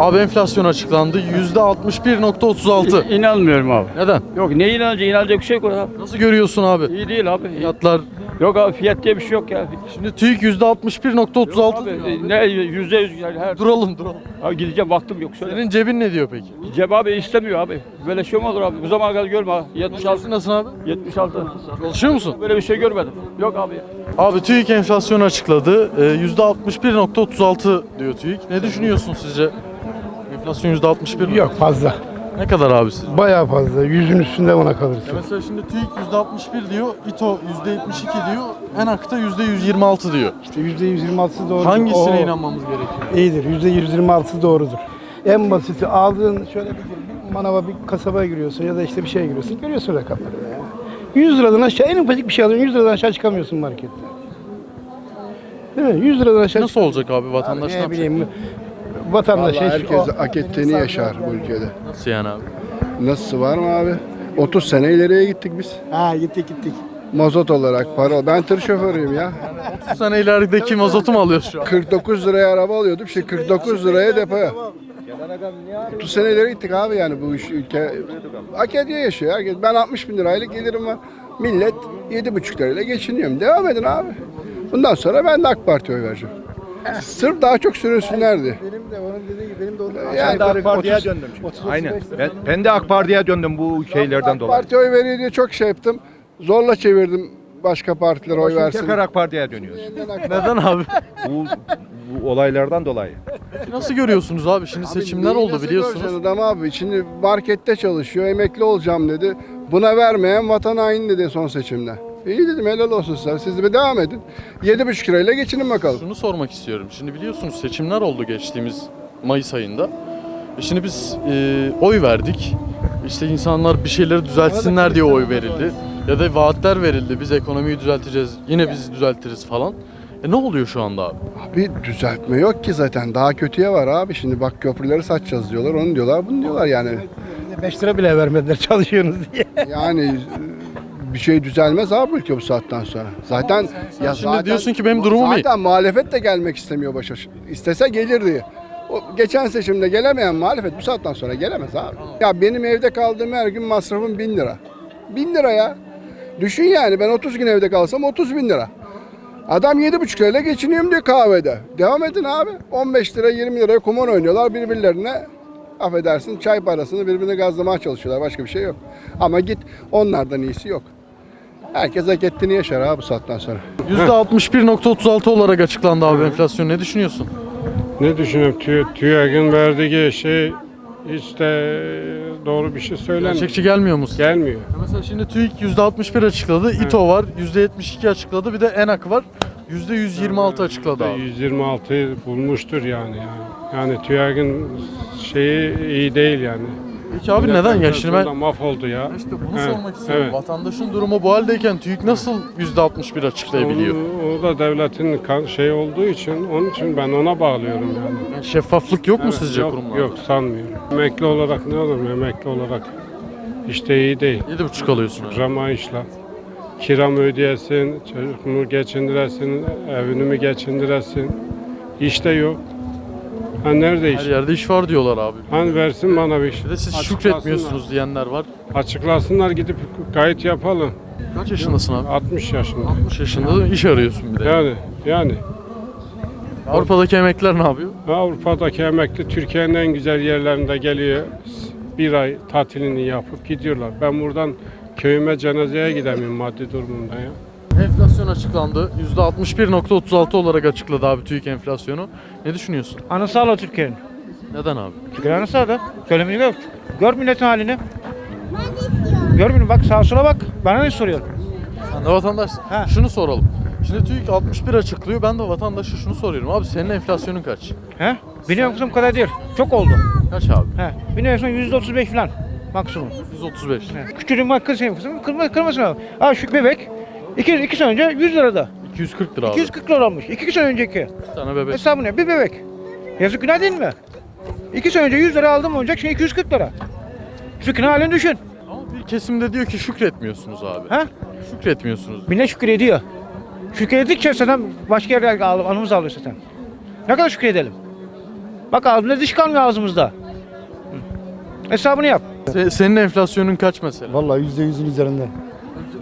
Abi enflasyon açıklandı. %61.36. İnanmıyorum abi. Neden? Yok ne inanacak? İnanacak bir şey yok abi. Nasıl görüyorsun abi? İyi değil abi. Fiyatlar. Yok abi fiyat diye bir şey yok ya. Şimdi TÜİK %61.36 Abi, diyor abi. ne yüzde yüz yani her... Duralım duralım. Abi gideceğim vaktim yok. Söyle. Senin cebin ne diyor peki? Cem abi istemiyor abi. Böyle şey mi olur abi? Bu zamana kadar görme abi. 76. Nasıl abi? 76. Çalışıyor musun? Böyle bir şey görmedim. Yok abi. Abi TÜİK enflasyonu açıkladı. Ee, %61.36 diyor TÜİK. Ne düşünüyorsun sizce? Enflasyon %61 mi? Yok fazla. Ne kadar abi sizce? Bayağı fazla. Yüzün üstünde ona kalırsın. Ya mesela şimdi TÜİK %61 diyor, İTO %72 diyor, ENAK'ta %126 diyor. İşte yüzde 126'sı doğrudur. Hangisine O inanmamız gerekiyor? İyidir. Yüzde 126'sı doğrudur. En basiti aldığın şöyle bir, bir manava bir kasabaya giriyorsun ya da işte bir şeye giriyorsun. Görüyorsun rakamları ya. 100 liradan aşağı en ufacık bir şey alıyorsun. 100 liradan aşağı çıkamıyorsun markette. Değil mi? 100 liradan aşağı Nasıl olacak abi vatandaş ne ne yapacak? bileyim vatandaş Vallahi hiç- herkes o- hak ettiğini yaşar bu ülkede. Nasıl yani abi? Nasıl var mı abi? 30 sene ileriye gittik biz. Ha gittik gittik. Mazot olarak para. Ben tır şoförüyüm ya. 30 sene ilerideki mazotu mu alıyoruz şu an? 49 liraya araba alıyordum. Şimdi 49 liraya depoya. 30 sene ileri gittik abi yani bu iş ülke. Hak ediyor yaşıyor herkes. Ben 60 bin liraylık gelirim var. Millet 7,5 lirayla geçiniyorum. Devam edin abi. Bundan sonra ben de AK Parti'ye oy vereceğim. Sırf daha çok sürünsünlerdi. Benim de onun dediği gibi benim de onun Yani AK Parti'ye döndüm. Aynen. Ben, ben de AK Parti'ye döndüm bu şeylerden AK dolayı. Parti oy veriyor diye çok şey yaptım. Zorla çevirdim başka partilere oy Şimdi versin. Tekrar AK Parti'ye dönüyoruz. Neden abi? Bu, bu olaylardan dolayı. Nasıl görüyorsunuz abi? Şimdi seçimler Neyi oldu nasıl biliyorsunuz. Adam abi şimdi markette çalışıyor, emekli olacağım dedi. Buna vermeyen vatan haini dedi son seçimde. İyi dedim helal olsun size. Siz de devam edin. 7,5 lirayla geçinin bakalım. Şunu sormak istiyorum. Şimdi biliyorsunuz seçimler oldu geçtiğimiz Mayıs ayında. E şimdi biz e, oy verdik. İşte insanlar bir şeyleri düzeltsinler diye oy verildi. Ya da vaatler verildi. Biz ekonomiyi düzelteceğiz. Yine biz düzeltiriz falan. E ne oluyor şu anda abi? Abi düzeltme yok ki zaten. Daha kötüye var abi. Şimdi bak köprüleri satacağız diyorlar. Onu diyorlar, bunu diyorlar yani. 5 lira bile vermediler çalışıyorsunuz diye. Yani bir şey düzelmez abi ülke bu saatten sonra. Zaten ya şimdi diyorsun ki benim durumum iyi. Zaten muhalefet de gelmek istemiyor başa. İstese gelirdi. O geçen seçimde gelemeyen muhalefet bu saatten sonra gelemez abi. Ya benim evde kaldığım her gün masrafım bin lira. Bin lira ya. Düşün yani ben 30 gün evde kalsam 30 bin lira. Adam 7,5 lirayla geçiniyorum diyor kahvede. Devam edin abi. 15 lira 20 liraya kumar oynuyorlar birbirlerine. Affedersin çay parasını birbirine gazlamaya çalışıyorlar. Başka bir şey yok. Ama git onlardan iyisi yok. Herkes hak ettiğini yaşar abi bu saatten sonra. %61.36 olarak açıklandı abi enflasyon. Ne düşünüyorsun? Ne düşünüyorum? TÜ, TÜİK'in verdiği şey hiç de doğru bir şey söylemiyor. Gerçekçi gelmiyor musun? Gelmiyor. Mesela şimdi TÜİK %61 açıkladı, İTO var, %72 açıkladı, bir de ENAK var. %126 açıkladı abi. 126'yı bulmuştur yani. Yani, yani TÜİK'in şeyi iyi değil yani. Peki abi neden ya? Şimdi ben mahvoldu ya. işte bunu Evet, sormak istiyorum. evet. Vatandaşın durumu bu haldeyken TÜİK nasıl %61 açıklayabiliyor? O, o da devletin kan- şey olduğu için onun için ben ona bağlıyorum yani. Yani şeffaflık yok mu Evet, sizce yok, kurumlarda? Yok sanmıyorum. Emekli olarak ne olur mu? Emekli olarak işte iyi değil. 7,5 alıyorsun. Rama işle. Kiramı ödeyesin, çocuğumu geçindiresin, evini mi geçindiresin. İşte yok. Ha nerede Her iş? yerde iş var diyorlar abi. Hani versin bana bir iş. Bir de siz şükretmiyorsunuz diyenler var. Açıklasınlar gidip kayıt yapalım. Kaç yaşındasın abi? 60 yaşında. 60 yaşında da iş arıyorsun bir de. Yani yani Avrupa'daki emekliler ne yapıyor? Avrupa'daki emekli Türkiye'nin en güzel yerlerinde geliyor. Bir ay tatilini yapıp gidiyorlar. Ben buradan köyüme cenazeye gidemiyorum maddi durumumda ya. Enflasyon açıklandı. %61.36 olarak açıkladı abi TÜİK enflasyonu. Ne düşünüyorsun? Anası ağla Türkiye'nin. Neden abi? Türkiye'nin anası ağla. Söylemeni gör. Gör milletin halini. Gör beni bak sağa sola bak. Bana ne soruyor? Sen de vatandaşsın. Ha. Şunu soralım. Şimdi TÜİK 61 açıklıyor. Ben de vatandaşa şunu soruyorum. Abi senin enflasyonun kaç? He? Benim kızım kadar değil. Çok oldu. Kaç abi? He. Benim enflasyon yüzde otuz beş falan. Maksimum. 135. He. Küçücük bak kız kızım. Kırma, kırmasın abi. Abi şu bebek. İki, iki sene önce 100 lirada. 240 lira abi. 240 lira olmuş. İki sene önceki. Bir tane bebek. Hesabı ne? Bir bebek. Yazık günah değil mi? İki sene önce 100 lira aldım oyuncak şimdi 240 lira. Şu halini düşün. Ama bir kesimde diyor ki şükretmiyorsunuz abi. Ha? Şükretmiyorsunuz. Millet şükrediyor. Şükredikçe zaten başka yerler al- anımız alıyor zaten. Ne kadar şükredelim? Bak ağzımda diş kalmıyor ağzımızda. Hesabını yap. Se- senin enflasyonun kaç mesela? Vallahi yüzde yüzün üzerinde.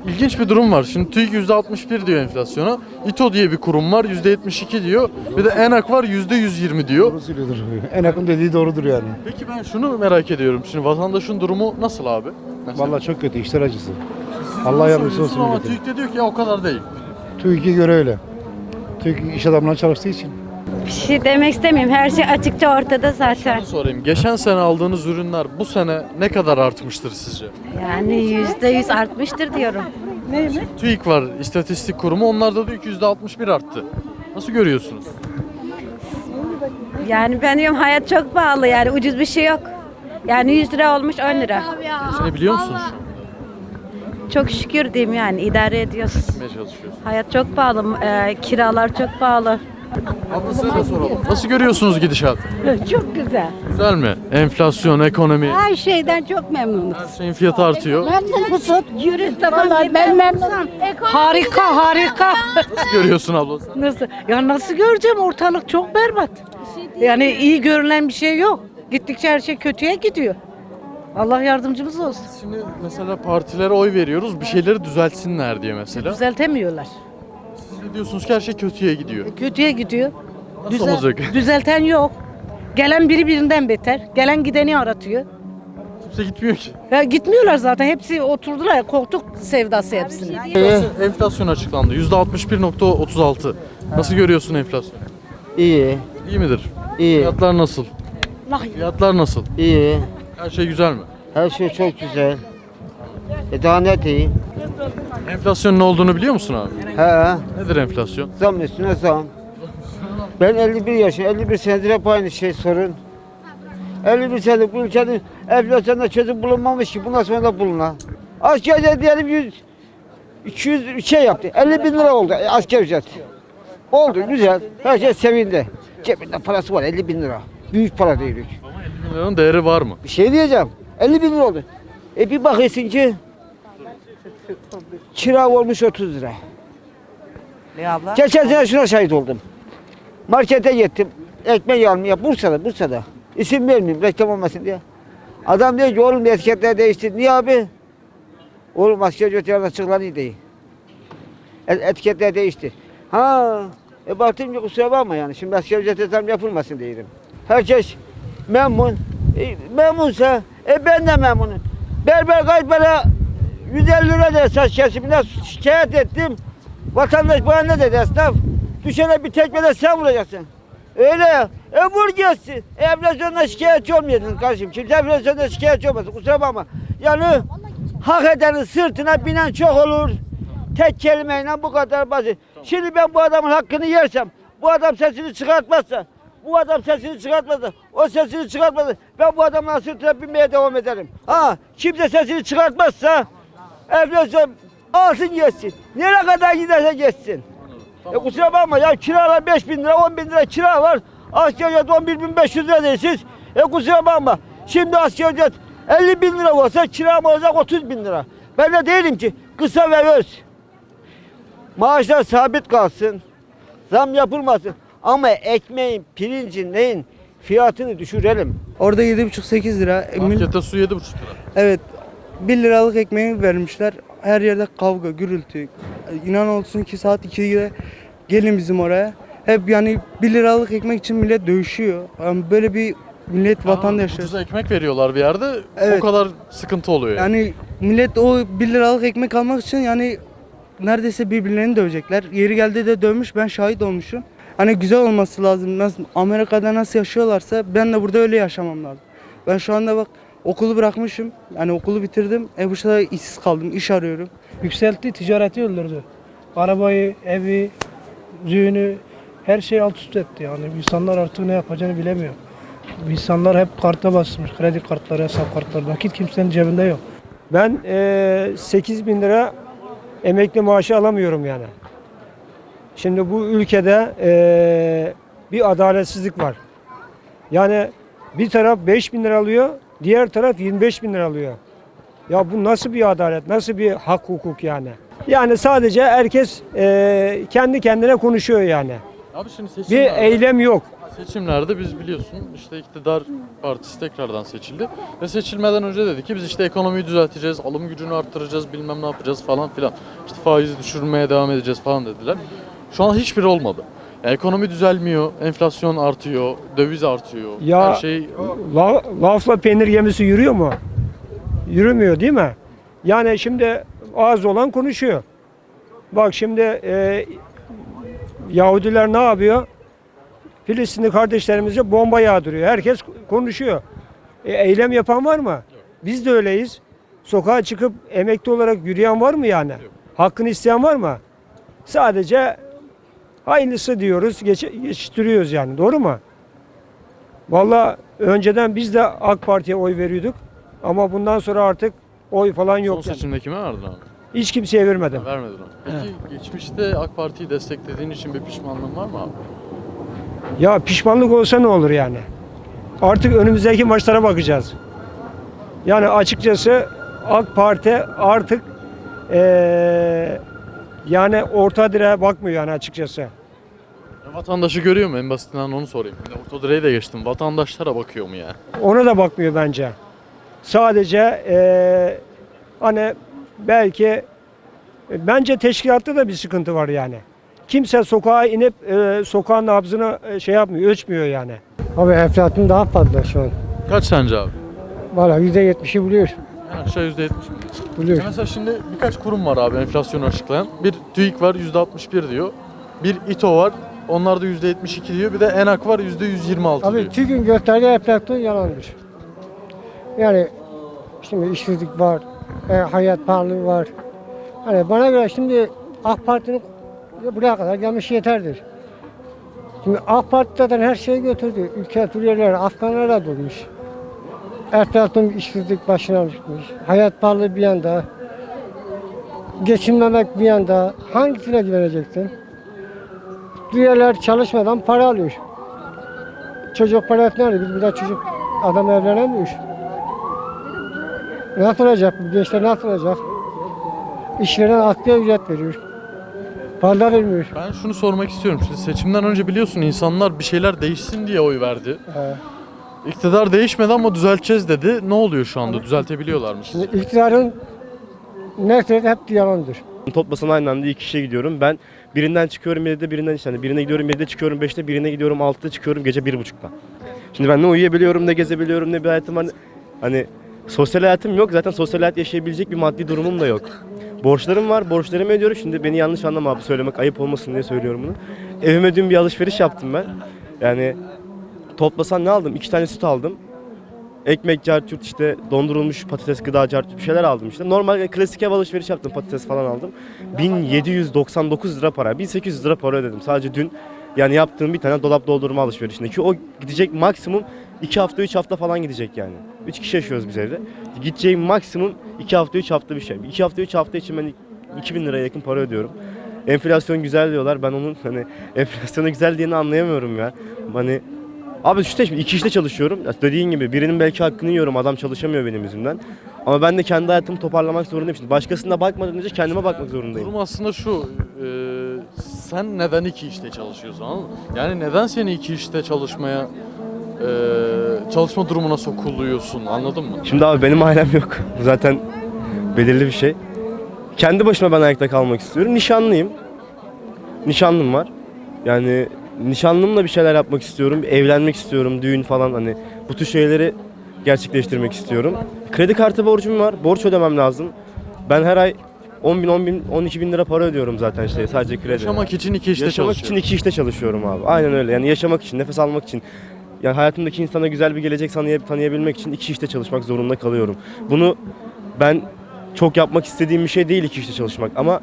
İlginç bir durum var. Şimdi TÜİK %61 diyor enflasyona. İTO diye bir kurum var %72 diyor. Bir de ENAK var %120 diyor. Doğru söylüyordur. En yakın dediği doğrudur yani. Peki ben şunu merak ediyorum. Şimdi vatandaşın durumu nasıl abi? Mesela. Vallahi çok kötü işler acısı. Allah yardımcısı olsun Ama millete. TÜİK de diyor ki ya o kadar değil. TÜİK'e göre öyle. TÜİK iş adamına çalıştığı için. Bir şey demek istemiyorum. Her şey açıkça ortada zaten. Şunu sorayım. Geçen sene aldığınız ürünler bu sene ne kadar artmıştır sizce? Yani yüzde yüz artmıştır diyorum. TÜİK var istatistik kurumu. Onlar da diyor ki %61 arttı. Nasıl görüyorsunuz? Yani ben diyorum hayat çok pahalı yani ucuz bir şey yok. Yani 100 lira olmuş 10 lira. Geçinebiliyor musunuz şu anda? Çok şükür diyeyim yani idare ediyoruz. Çalışıyorsunuz. Hayat çok pahalı, e, kiralar çok pahalı. Abla size de soralım. Nasıl görüyorsunuz gidişatı? Çok güzel. Güzel mi? Enflasyon, ekonomi, Her şeyden çok memnunuz. her şeyin fiyatı artıyor. Memnun musun? Yürü tamam ben memnunum. Harika harika. Nasıl görüyorsun abla sen? Nasıl? Ya nasıl göreceğim ortalık çok berbat. Yani iyi görünen bir şey yok. Gittikçe her şey kötüye gidiyor. Allah yardımcımız olsun. Şimdi mesela partilere oy veriyoruz bir şeyleri düzeltsinler diye mesela. Düzeltemiyorlar. De diyorsunuz ki her şey kötüye gidiyor. Kötüye gidiyor. Nasıl olacak? Düzelten yok. Gelen biri birinden beter. Gelen gideni aratıyor. Kimse gitmiyor ki. Ya gitmiyorlar zaten. Hepsi oturdular ya koltuk sevdası hepsini. Enflasyon, enflasyon açıklandı. %61.36. Nasıl görüyorsun enflasyonu? İyi, İyi midir? iyi, Fiyatlar nasıl? Fiyatlar nasıl? iyi. Her şey güzel mi? Her şey çok güzel. E daha ne diyeyim? Enflasyonun ne olduğunu biliyor musun abi? He, Nedir enflasyon? zam üstüne zam. Ben 51 yaşındayım, 51 senedir hep aynı şey sorun. 51 senedir bu ülkenin enflasyonda çözüm bulunmamış ki bundan sonra da bulunur. Askerce diyelim 100, 200 bir şey yaptı. 50 bin lira oldu e, asker ücret. Oldu güzel. Her şey sevindi. Cebinde parası var 50 bin lira. Büyük para değil. 50 bin liranın değeri var mı? Bir şey diyeceğim. 50 bin lira oldu. E bir bakıyorsun ki kira olmuş 30 lira. Ne abla? Geçen sene şuna şahit oldum. Markete gittim. Ekmek almaya Bursa'da, Bursa'da. İsim vermeyeyim reklam olmasın diye. Adam diyor ki oğlum etiketler değiştir. Niye abi? Oğlum asker götüren açıklanıyor değil. E- Etiketler değişti. Ha, e baktım ki kusura bakma yani. Şimdi asker ücrete zam yapılmasın diyelim. Herkes memnun. E, memnunsa e ben de memnunum. Berber kaç para 150 lira da saç kesimine şikayet ettim. Vatandaş bana ne dedi esnaf? Düşene bir tekme de sen vuracaksın. Öyle ya. E vur geçsin. Enflasyonda şikayetçi olmayacaksın kardeşim. Kimse enflasyonda şikayetçi olmasın. Kusura bakma. Yani hak edenin sırtına binen çok olur. Tek kelimeyle bu kadar basit. Şimdi ben bu adamın hakkını yersem, bu adam sesini çıkartmazsa, bu adam sesini çıkartmazsa, o sesini çıkartmazsa ben bu adamın sırtına binmeye devam ederim. Ha, kimse sesini çıkartmazsa enflasyon alsın geçsin. Nereye kadar giderse geçsin. E kusura bakma ya kiralar 5 bin lira 10 bin lira kira var. Asgari ücret 11 bin 500 lira değilsiz. E kusura bakma. Şimdi asgari ücret 50 bin lira olsa kiram olacak 30 bin lira. Ben de değilim ki kısa ve öz. Maaşlar sabit kalsın. Zam yapılmasın. Ama ekmeğin, pirincin, neyin fiyatını düşürelim. Orada 7,5-8 lira. E, Markette su 7,5 lira. Evet. 1 liralık ekmeği vermişler. Her yerde kavga, gürültü. İnan olsun ki saat 2'de gelin bizim oraya. Hep yani 1 liralık ekmek için millet dövüşüyor. Yani böyle bir millet vatanda yaşıyor. Ucuza ekmek veriyorlar bir yerde. Evet. O kadar sıkıntı oluyor yani. Yani millet o 1 liralık ekmek almak için yani neredeyse birbirlerini dövecekler. Yeri geldi de dövmüş ben şahit olmuşum. Hani güzel olması lazım. Nasıl Amerika'da nasıl yaşıyorlarsa ben de burada öyle yaşamam lazım. Ben şu anda bak okulu bırakmışım. Yani okulu bitirdim. E bu sırada işsiz kaldım. iş arıyorum. Yükseltti, ticareti öldürdü. Arabayı, evi, düğünü, her şeyi alt üst etti. Yani insanlar artık ne yapacağını bilemiyor. İnsanlar hep karta basmış. Kredi kartları, hesap kartları. Nakit kimsenin cebinde yok. Ben eee 8 bin lira emekli maaşı alamıyorum yani. Şimdi bu ülkede eee, bir adaletsizlik var. Yani bir taraf 5 bin lira alıyor, diğer taraf 25 bin lira alıyor. Ya bu nasıl bir adalet, nasıl bir hak hukuk yani? Yani sadece herkes eee, kendi kendine konuşuyor yani. Abi şimdi Bir seçimlerde, eylem yok. Seçimlerde biz biliyorsun işte iktidar partisi tekrardan seçildi. Ve seçilmeden önce dedi ki biz işte ekonomiyi düzelteceğiz, alım gücünü arttıracağız, bilmem ne yapacağız falan filan. İşte faizi düşürmeye devam edeceğiz falan dediler. Şu an hiçbiri olmadı. Ekonomi düzelmiyor, enflasyon artıyor, döviz artıyor. Ya- Her şey La, lafla peynir gemisi yürüyor mu? Yürümüyor değil mi? Yani şimdi az olan konuşuyor. Bak şimdi e, Yahudiler ne yapıyor? Filistinli kardeşlerimize bomba yağdırıyor. Herkes konuşuyor. E, eylem yapan var mı? Biz de öyleyiz. Sokağa çıkıp emekli olarak yürüyen var mı yani? Hakkını isteyen var mı? Sadece hayırlısı diyoruz, geç, geçiştiriyoruz yani. Doğru mu? Vallahi önceden biz de AK Parti'ye oy veriyorduk. Ama bundan sonra artık oy falan son yok. Yani. seçimde kime verdin abi? Hiç kimseye vermedim. Vermedin abi. Peki geçmişte AK Parti'yi desteklediğin için bir pişmanlığın var mı abi? Ya pişmanlık olsa ne olur yani? Artık önümüzdeki maçlara bakacağız. Yani açıkçası AK Parti artık eee, yani orta direğe bakmıyor yani açıkçası. Ya vatandaşı görüyor mu? En basitinden onu sorayım. Bir de Orta direği de geçtim. Vatandaşlara bakıyor mu ya? Ona da bakmıyor bence. Sadece eee, hani belki e, bence teşkilatta da bir sıkıntı var yani. Kimse sokağa inip eee, sokağın nabzını e, şey yapmıyor, ölçmüyor yani. Abi enflasyon daha fazla şu an. Kaç sence abi? Valla %70'i buluyor. En aşağı %70 mi? Buluyor. Ya Mesela şimdi birkaç kurum var abi enflasyonu açıklayan. Bir TÜİK var %61 diyor. Bir İTO var. Onlar da %72 diyor. Bir de ENAK var %126 diyor. Abi TÜİK'in gösterdiği enflasyon yalandır. Yani şimdi işsizlik var, e, hayat pahalılığı var. Hani bana göre şimdi AK Parti'nin buraya kadar gelmiş yeterdir. Şimdi AK Parti zaten her şeyi götürdü. Ülke Suriyeliler, Afganlara dolmuş. Enflasyon, işsizlik başına çıkmış. Hayat pahalı bir yanda. Geçinmemek bir yanda. Hangisine güveneceksin? Diğerler çalışmadan para alıyor. Çocuk parası nerede? Biz burada çocuk adam evlenemiyor. Nasıl olacak? Bu gençler nasıl olacak? İşveren asgari ücret veriyor. Para vermiyor. Ben şunu sormak istiyorum. Şimdi seçimden önce biliyorsun insanlar bir şeyler değişsin diye oy verdi. He. İktidar değişmedi ama düzelteceğiz dedi. Ne oluyor şu anda? Düzeltebiliyorlar mı sizce? Şimdi iktidarın ne söyledi hep yalandır. Toplasan aynı anda iki kişiye gidiyorum. Ben birinden çıkıyorum 7'de birinden işte hani birine gidiyorum 7'de çıkıyorum 5'te birine gidiyorum 6'da çıkıyorum gece 1.30'da. Şimdi ben ne uyuyabiliyorum ne gezebiliyorum ne bir hayatım var. Hani sosyal hayatım yok zaten sosyal hayat yaşayabilecek bir maddi durumum da yok. Borçlarım var borçlarımı ödüyorum. Şimdi beni yanlış anlama abi söylemek ayıp olmasın diye söylüyorum bunu. Evime dün bir alışveriş yaptım ben. Yani toplasan ne aldım? İki tane süt aldım. Ekmek, carçurt işte dondurulmuş patates, gıda, carçurt bir şeyler aldım işte. Normal klasik ev alışveriş yaptım patates falan aldım. 1799 lira para, 1800 lira para ödedim sadece dün. Yani yaptığım bir tane dolap doldurma alışverişinde ki o gidecek maksimum 2 hafta 3 hafta falan gidecek yani. 3 kişi yaşıyoruz biz evde. Gideceğim maksimum 2 hafta 3 hafta bir şey. 2 hafta 3 hafta için ben 2000 liraya yakın para ödüyorum. Enflasyon güzel diyorlar. Ben onun hani enflasyonu güzel diyeni anlayamıyorum ya. Hani Abi işte şimdi iki işte çalışıyorum. Ya Dediğin gibi birinin belki hakkını yiyorum. Adam çalışamıyor benim yüzümden. Ama ben de kendi hayatımı toparlamak zorundayım. Şimdi başkasına bakmadan önce kendime bakmak zorundayım. Durum aslında şu. e, sen neden iki işte çalışıyorsun anladın mı? Yani neden seni iki işte çalışmaya e, çalışma durumuna sokuluyorsun anladın mı? Şimdi abi benim ailem yok. Bu zaten belirli bir şey. Kendi başıma ben ayakta kalmak istiyorum. Nişanlıyım. Nişanlım var. Yani nişanlımla bir şeyler yapmak istiyorum. Evlenmek istiyorum. Düğün falan hani bu tür şeyleri gerçekleştirmek istiyorum. Kredi kartı borcum var. Borç ödemem lazım. Ben her ay 10 bin, 10 bin, 12 bin lira para ödüyorum zaten işte sadece kredi. Yaşamak için iki işte Yaşamak çalışıyorsun. için iki işte çalışıyorum abi. Aynen öyle. Yani yaşamak için, nefes almak için. Yani hayatımdaki insana güzel bir gelecek tanıya- tanıyabilmek için iki işte çalışmak zorunda kalıyorum. Bunu ben çok yapmak istediğim bir şey değil iki işte çalışmak ama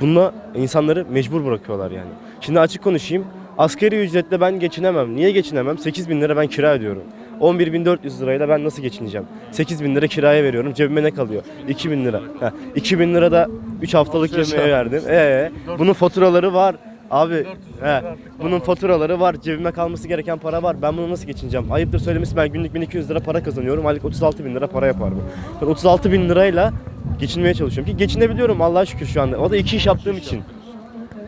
bununla insanları mecbur bırakıyorlar yani. Şimdi açık konuşayım. Asgari ücretle ben geçinemem. Niye geçinemem? 8 bin lira ben kira ödüyorum. 11.400 lirayla ben nasıl geçineceğim? 8 bin lira kiraya veriyorum. Cebime ne kalıyor? 2 bin lira. Ha, 2 bin lira da 3 haftalık yemeğe verdim. Ee, bunun faturaları var. Abi he, bunun faturaları var. Cebime kalması gereken para var. Ben bunu nasıl geçineceğim? Ayıptır söylemesi ben günlük 1200 lira para kazanıyorum. Aylık 36 bin lira para yapar bu. Ben 36 bin lirayla geçinmeye çalışıyorum ki geçinebiliyorum Allah'a şükür şu anda. O da iki iş yaptığım için.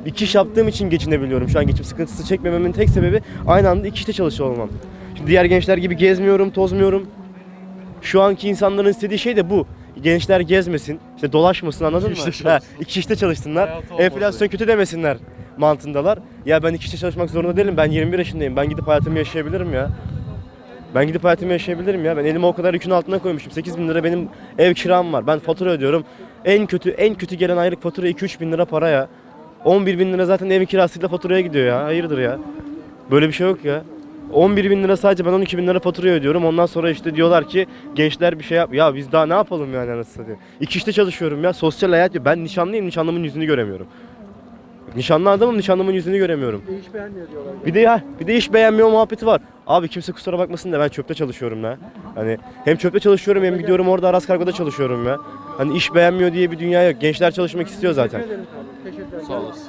İki iş yaptığım için geçinebiliyorum. Şu an geçim sıkıntısı çekmememin tek sebebi aynı anda iki işte çalışıyor olmam. Şimdi diğer gençler gibi gezmiyorum, tozmuyorum. Şu anki insanların istediği şey de bu. Gençler gezmesin, işte dolaşmasın anladın İki mı? işte Ha, iki işte çalışsınlar. Enflasyon kötü demesinler mantığındalar. Ya ben iki işte çalışmak zorunda değilim. Ben 21 yaşındayım. Ben gidip hayatımı yaşayabilirim ya. Ben gidip hayatımı yaşayabilirim ya. Ben elimi o kadar yükün altına koymuşum. 8 bin lira benim ev kiram var. Ben fatura ödüyorum. En kötü en kötü gelen aylık fatura 2-3 bin lira para ya. 11 bin lira zaten ev kirasıyla faturaya gidiyor ya. Hayırdır ya. Böyle bir şey yok ya. 11 bin lira sadece ben 12 bin lira faturaya ödüyorum. Ondan sonra işte diyorlar ki gençler bir şey yap. Ya biz daha ne yapalım yani anasını satayım. İki işte çalışıyorum ya. Sosyal hayat. Ben nişanlıyım. Nişanlımın yüzünü göremiyorum. Nişanlı adamım. Nişanlımın yüzünü göremiyorum. İş beğenmiyor diyorlar. Bir de ya bir de iş beğenmiyor muhabbeti var. Abi kimse kusura bakmasın da ben çöpte çalışıyorum la. Hani hem çöpte çalışıyorum hem gidiyorum orada Aras Kargo'da çalışıyorum ya. Hani iş beğenmiyor diye bir dünya yok. Gençler çalışmak istiyor zaten. Teşekkür ederim. Sağ olasın.